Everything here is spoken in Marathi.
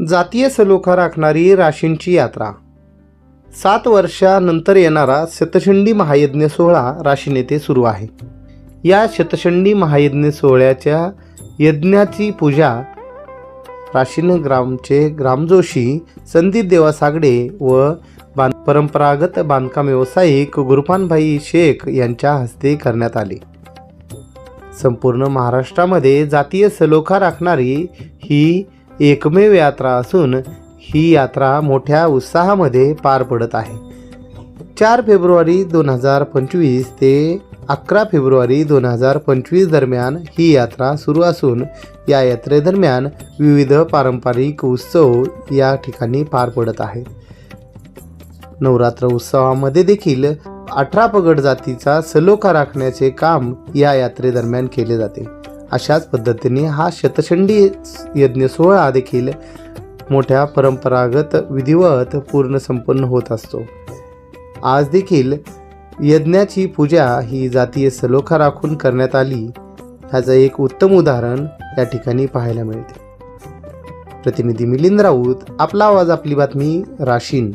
जातीय सलोखा राखणारी राशींची यात्रा. सात वर्षानंतर येणारा शतशंडी महायज्ञ सोहळा राशीन येथे सुरू आहे. या शतशंडी महायज्ञ सोहळ्याच्या यज्ञाची पूजा राशीन ग्रामचे ग्रामजोशी संदीप देवा सागडे व बां परंपरागत बांधकाम व्यावसायिक गुरुपानभाई शेख यांच्या हस्ते करण्यात आले. संपूर्ण महाराष्ट्रामध्ये जातीय सलोखा राखणारी ही एकमेव यात्रा असून ही यात्रा मोठ्या उत्साहामध्ये पार पडत आहे. चार फेब्रुवारी दोन हजार पंचवीस ते अकरा फेब्रुवारी दोन हजार पंचवीस दरम्यान ही यात्रा सुरू असून या यात्रेदरम्यान विविध पारंपरिक उत्सव या ठिकाणी पार पडत आहेत नवरात्र उत्सवामध्ये देखील अठरा पगड जातीचा सलोखा राखण्याचे काम या यात्रेदरम्यान केले जाते. अशाच पद्धतीने हा शतचंडी यज्ञ सोहळा देखील मोठ्या परंपरागत विधिवत पूर्ण संपन्न होत असतो. आज देखील यज्ञाची पूजा ही जातीय सलोखा राखून करण्यात आली ह्याचं एक उत्तम उदाहरण या ठिकाणी पाहायला मिळते. प्रतिनिधी मिलिंद राऊत आपला आवाज आपली बातमी राशीन.